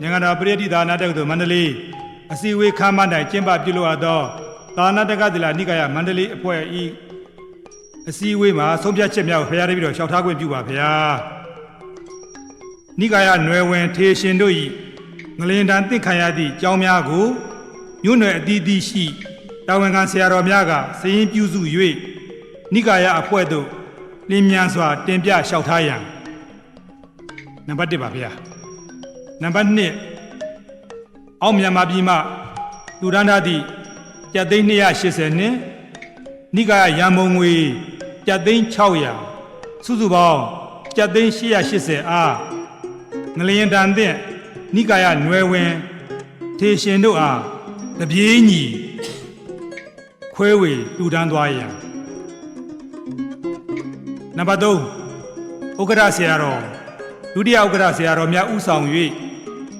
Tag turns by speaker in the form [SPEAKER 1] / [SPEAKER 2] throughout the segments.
[SPEAKER 1] နိုင်ငံတော်ပရိယတိသာနာတက္ကသိုလ်မန္တလေးအစည်းအဝေးခမ်းမ၌ကျင်းပပြုလုပ်အပ်သောသာနာတက္ကသီလနိကာယမန္တလေးအဖွဲ့၏အစည်းအဝေးမှာဆုံးဖြတ်ချက်များကိုဖရာတပည့်တော်လျှောက်ထားခွင့်ပြုပါဗျာနိကာယနွယ်ဝင်ထေရှင်တို့၏ငလင်တန်တင့်ခံရသည့်ကြောင်းများကိုညွန့်နယ်အသီးသီးရှိတာဝန်ခံဆရာတော်များကစည်ရင်ပြုစု၍နိကာယအဖွဲ့သို့ လင်းမြန်စွာတင်ပြလျှောက်ထားရန်နံပါတ်1ပါဗျာနံပါတ်2အောက်မြန်မာပြည်မှလူဒန်းသားသည့်ကျပ်သိန်း280နှင့်နိကာယရန်မုံငွေကျပ်သိန်း600စုစုပေါင်းကျပ်သိန်း880အားငလျင်တန်သင့်နိကာယနွယ်ဝင်ထေရှင်တို့အားတပြေးညီခွဲဝေလူဒန်းသွားရန် နံပါတ်3ဥက္ကရာဆရာတော်ဒုတိယဥက္ကရာဆရာတော်များဥဆောင်၍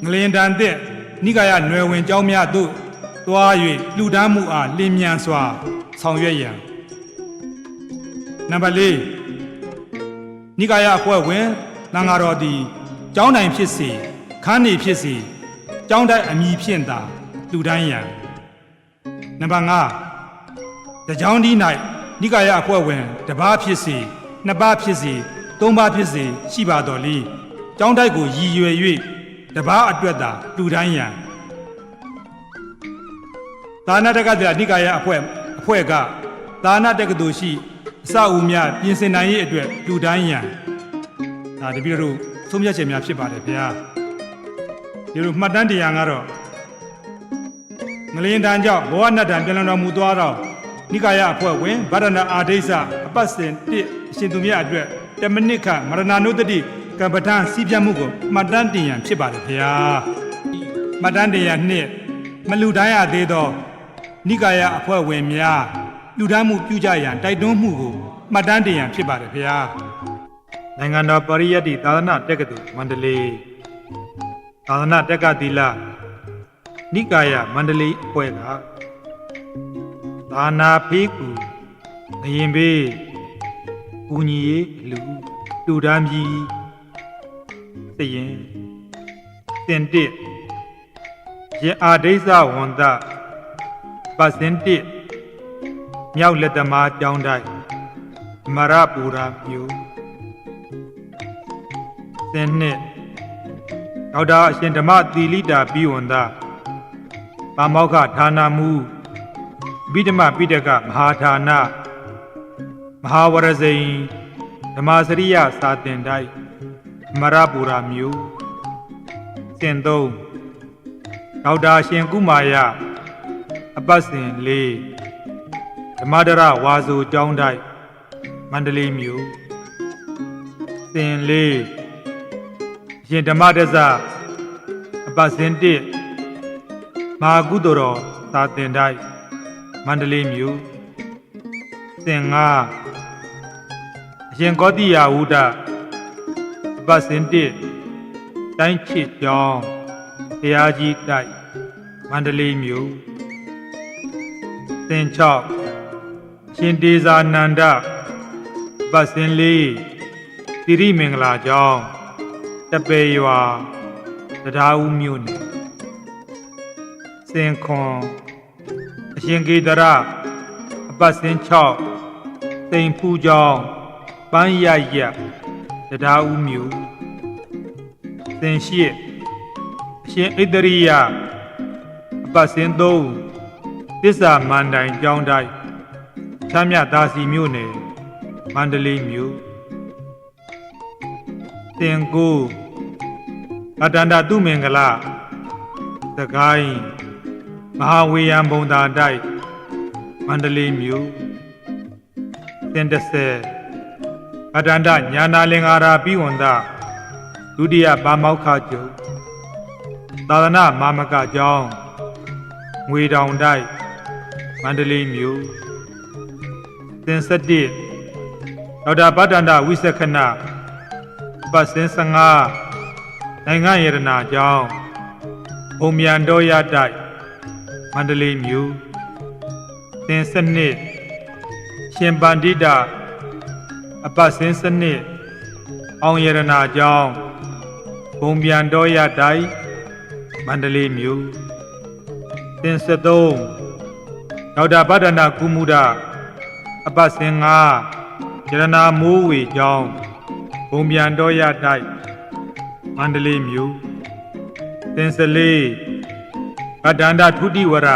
[SPEAKER 1] ငလင်တန်တဲ့နိကာယနွယ်ဝင်ကျောင်းများသို့သွား၍လူဒန်းမှုအားလင်းမြန်စွာ ဆောင်ရွက်ရန်နံပါတ်၄နိကာယအဖွဲ့ဝင်သံဃာတော်သည်ကျောင်းတိုင်ဖြစ်စေခန်းနေဖြစ်စေကျောင်းတိုက်အမိဖြင့်သာလူဒန်းရန်နံပါတ်5တကြောင်းဒီ၌နိကာယအဖွဲ့ဝင်တစ်ပါးဖြစ်စေ နှစ်ပါးဖြစ်စေသုံးပါးဖြစ်စေရှိပါတော်လေကျောင်းတိုက်ကိုရည်ရွယ်၍တပားအတွက်သာလူတိုင်းရန်သာနာတက္ကသိုလ်အနိကာယအဖွဲ့အဖွဲ့ကသာနာတက္ကသိုလ်ရှိအစအဦးများပြင်ဆင်နိုင်ရေးအတွက်လူတိုင်းရန်ဒါတပည့်တော်တို့သုံးဖြတ်ချက်များဖြစ်ပါတယ်ဗျာဒီလိုမှတ်တမ်းတရားကတော့ငလျင်တန်ကြောင့်ဘောဝနတ်တံပြန်လည်တော်မူသွားတော့ နိကာယအဖွဲ့ဝင်ဗဒနာအာဒိစ္စအပတ်စဉ်1အရှင်သူမြတ်အတွက်တမနစ်ခမရဏနုတ္တိကပ္ပဋ္ဌာန်းစီးပြတ်မှုကိုမှတ်တမ်းတင်ရန်ဖြစ်ပါတယ်ဗျာမှတ်တမ်းတင်ရန်နှစ်မလူတိုင်းရသေးသောနိကာယအဖွဲ့ဝင်များလူဒန်းမှုပြုကြရန်တိုက်တွန်းမှုကိုမှတ်တမ်းတင်ရန်ဖြစ်ပါတယ်ဗျာနိုင်ငံတော်ပရိယတ်တိသာသနာတက္ကသိုလ်မန္တလေးသာသနာတက္ကသီလနိကာယမန္တလေးအဖွဲ့က သာနာဖေးကူငရင်ဘေးကူညီရေးလူလူဒန်းပြည်စရင်တင်တစ်ရင်အာဒိစ္စဝန္တပတ်စင်တစ်မြောက်လက်သမားကြောင်းတိုက်မရပူရာမြို့စင်နှစ်ဒေါက်တာအရှင်ဓမ္မသီလိတာပြီးဝန္တပါမောက္ခဌာနမူ ဗိဓမပိတကမဟာဌာနမဟာဝရဇိန်ဓမ္မစရိယစာတင်တိုက်မရပူရာမြို့စင်သုံးဒေါက်တာရှင်ကုမာယအပတ်စဉ်လေးဓမ္မဒရဝါဆိုကျောင်းတိုက်မန္တလေးမြို့စင်လေးရှင်ဓမ္မဒဇအပတ်စဉ်တစ်မဟာကုသိုလ်တော်သာတင်တိုက် မန္တလေးမြို့စင်ငါအရှင်ကောတိယဝုဒ္ဒအပတ်စဉ်တစ်တိုင်းချစ်ကျောင်းတရားကြီးတိုက်မန္တလေးမြို့စင်6ရှင်တေဇာနန္ဒအပတ်စဉ်လေးသီရိမင်္ဂလာကျောင်းတပေရွာတရားဦးမြို့နယ်စင်ခွန်အ ရှင်ကေတရအပတ်စဉ်6စိန်ဖူးကျောင်းပန်းရရတရားဦးမြို့စင်ရှိအရှင်ဣတရိယအပတ်စဉ်3သစ္စာမန္တိုင်ကျောင်းတိုက်ချမ်းမြသာစီမြို့နယ်မန္တလေးမြို့စင်ကိုအတန္တသူမင်္ဂလသကိုင်း မဟာဝေယံဘုံသာတိုက်မန္တလေးမြို့စင်30အတန္တညာနာလင်္ကာရာပြီးဝန်သာဒုတိယပါမောက္ခချုပ်သာသနာမာမကကျောင်းငွေတောင်တိုက်မန္တလေးမြို့သင်ဆက်တစ်ဒေါက်တာဗတ္တန္တဝိသက္ခဏပတ်စင်15နိုင်ငံရတနာကျောင်းဘုံမြန်တော်ရတိုက် မန္တလေးမြို့သင်စနစ်ရှင်ပန္တိတာအပတ်စင်စနစ်အောင်ရတနာကျောင်းဘုံပြန်တော်ရတိုင်းမန္တလေးမြို့တင်73ဒေါက်တာဗဒ္ဒနာကုမှုဒအပတ်စဉ်ငါရတနာမိုးဝေကျောင်းဘုံပြန်တော်ရတိုင်းမန္တလေးမြို့တင်14 ဗဒ္ဒန္တထုတိဝရ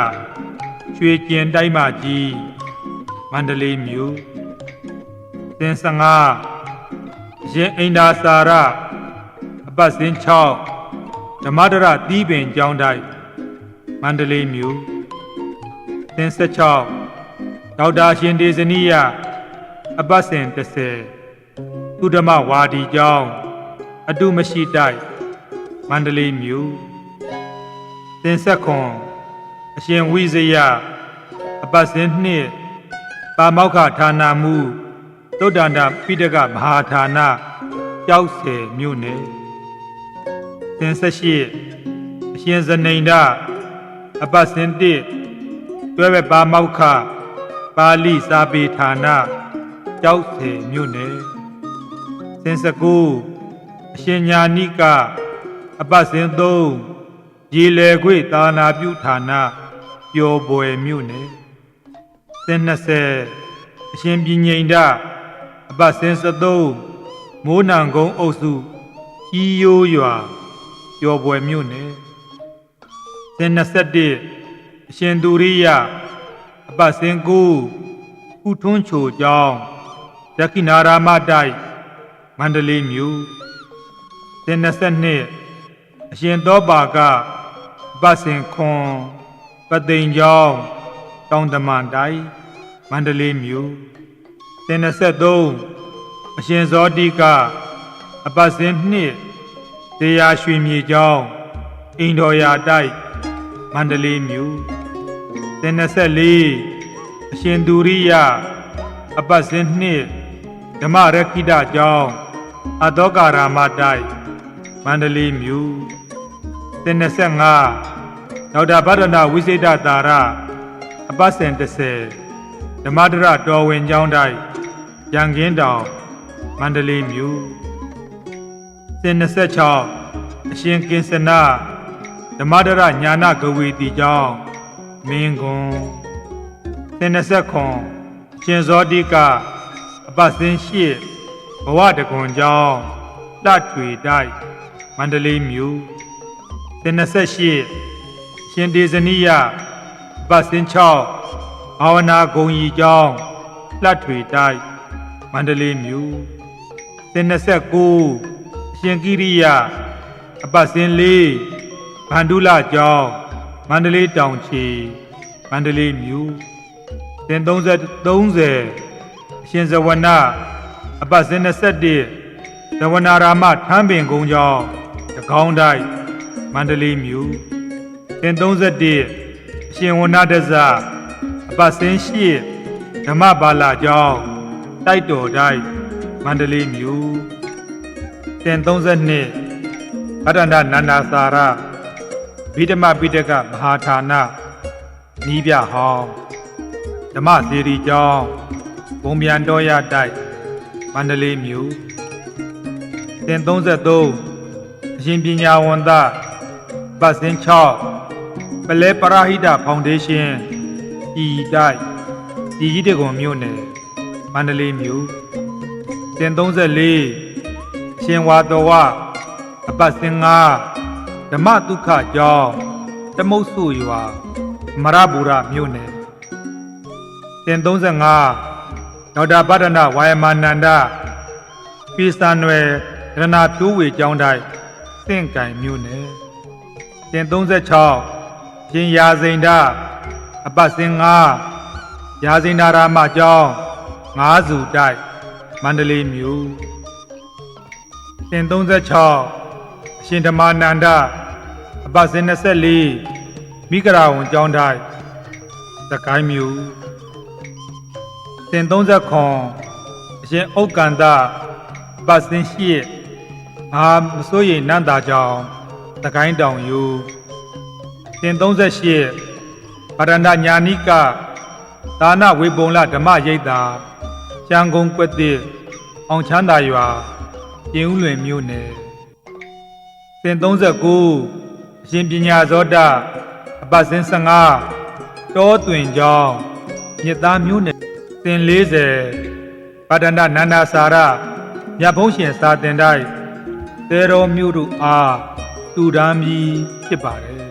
[SPEAKER 1] ရွှေကျင်တိုင်းမကြီးမန္တလေးမြို့တင်15ရင်အိန္ဒာစာရအပတ်စဉ်6ဓမ္မဒရတီးပင်ကျောင်းတိုင်းမန္တလေးမြို့တင်16ဒေါက်တာရှင်ဒေဇနီယအပတ်စဉ်30သုဓမ္မဝါဒီကျောင်းအတုမရှိတိုက်မန္တလေးမြို့ တင်ဆက်ခွန်အရှင်ဝိဇယအပတ်စဉ်နှစ်ပါမောက္ခဌာနမှုသုတ္တန္တပိဋကမဟာဌာနကြောက်ဆယ်မြို့နယ်တင်ဆက်ရှိအရှင်ဇနိန္ဒအပတ်စဉ်တစ်တွဲပဲပါမောက္ခပါဠိစာပေဌာနကြောက်ဆယ်မြို့နယ်စင်စကူအရှင်ညာနိကအပတ်စဉ်သုံး ရေလေခွေသာနာပြုဌာနပျော်ပွဲမြို့နယ်စင်20အရှင်ပြညိန္ဒအပတ်စဉ်73မိုးနံကုန်းအုပ်စုကြီးရိုးရွာပျော်ပွဲမြို့နယ်စင်21အရှင်သူရိယအပတ်စဉ်9ကုထွန်းချိုကျောင်းဒက္ခိနာရာမတိုက်မန္တလေးမြို့စင်22အရှင်သောပါကအ ပတ်စဉ်ခွန်ပသိမ်ကျောင်းတောင်တမန်တိုင်းမန္တလေးမြို့သင်23အရှင်ဇောတိကအပတ်စဉ်နှစ်တရားရွှေမြေကျောင်းအိမ်တော်ရာတိုက်မန္တလေးမြို့သင်24အရှင်သူရိယအပတ်စဉ်နှစ်ဓမ္မရခိတကျောင်းအတောကာရာမတိုက်မန္တလေးမြို့သင် 25ဒေါက်တာဗဒ္ဒနာဝိစိတတာရအပတ်စဉ်30ဓမ္မဒရတော်ဝင်ကျောင်းတိုက်ရန်ကင်းတောင်မန္တလေးမြို့စဉ်26အရှင်ကင်စနာဓမ္မဒရညာနာဂဝေတီကျောင်းမင်းကွန်စဉ်29ရှင်ဇောတိကအပတ်စဉ်8ဘဝတကွန်ကျောင်းလှထွေတိုက်မန္တလေးမြို့စဉ် 28ရှင်ဒေဇနိယအပတ်စဉ်6ဘာဝနာဂုံကြီးကျောင်းလှထွေတိုက်မန္တလေးမြို့စဉ်29အရှင်ကိရိယအပတ်စဉ်4ဗန္ဓုလကျောင်းမန္တလေးတောင်ချီမန္တလေးမြို့စဉ်30 30အရှင်ဇဝနအပတ်စဉ်21ဇဝနာရာမထမ်းပင်ကုန်းကျောင်းတကောင်းတိုက် မန္တလေးမြို့တင်31အရှင်ဝဏဒဇအပတ်စဉ်ရှိဓမ္မဘာလာကျောင်းတိုက်တော်တိုက်မန္တလေးမြို့တင်32ဗဒ္ဒန္တနန္ဒာစာရဗိဓမပိဋကမဟာဌာနနီးပြဟောင်းဓမ္မစေရီကျောင်းဘုံပြန်တော်ရတိုက်မန္တလေးမြို့တင်33အရှင်ပညာဝန္တ ပတ်စဉ်6ပလဲပရာဟိတဖောင်ဒေးရှင်းဤတိုက်ဒီကြီးတကွန်မြို့နယ်မန္တလေးမြို့တင်34ရှင်ဝါတော်ဝအပတ်စဉ်5ဓမ္မဒုက္ခကျောင်းတမုတ်ဆုရွာမရဘူရမြို့နယ်တင်35ဒေါက်တာဗဒ္ဒနာဝါယမနန္ဒပိစံွယ်ရဏဖြိုးဝေကျောင်းတိုက်သင့်ကံမြို့နယ် တင်36ရှင်ရာဇိန်ဒအပတ်စဉ်5ရာဇိန်ဒာရာမကျောင်း5စုတိုက်မန္တလေးမြို့တင်36အရှင်ဓမ္မနန္ဒအပတ်စဉ်24မိဂရာဝန်ကျောင်းတိုက်သကိုင်းမြို့တင်30ခွန်အရှင်ဥက္ကန္တပတ်စဉ်8အာမစိုးရိမ်နန္တာကြောင့် တကိုင်းတောင်ယူတင်38ဗရဏညာနိကဒါနဝေပုံလဓမ္မရိပ်သာကျန်ကုန်ကွက်တိအောင်ချမ်းသာရွာပြင်ဦးလွင်မြို့နယ်သင်39အရှင်ပညာဇောတအပတ်စဉ်15တောတွင်ကျောင်းမြစ်သားမြို့နယ်သင်40ဗဒန္တနန္ဒာစာရမြတ်ဘုန်းရှင်စာတင်တိုက်သေတော်မြို့တို့အား တူတမ်းပြီးဖြစ်ပါတယ်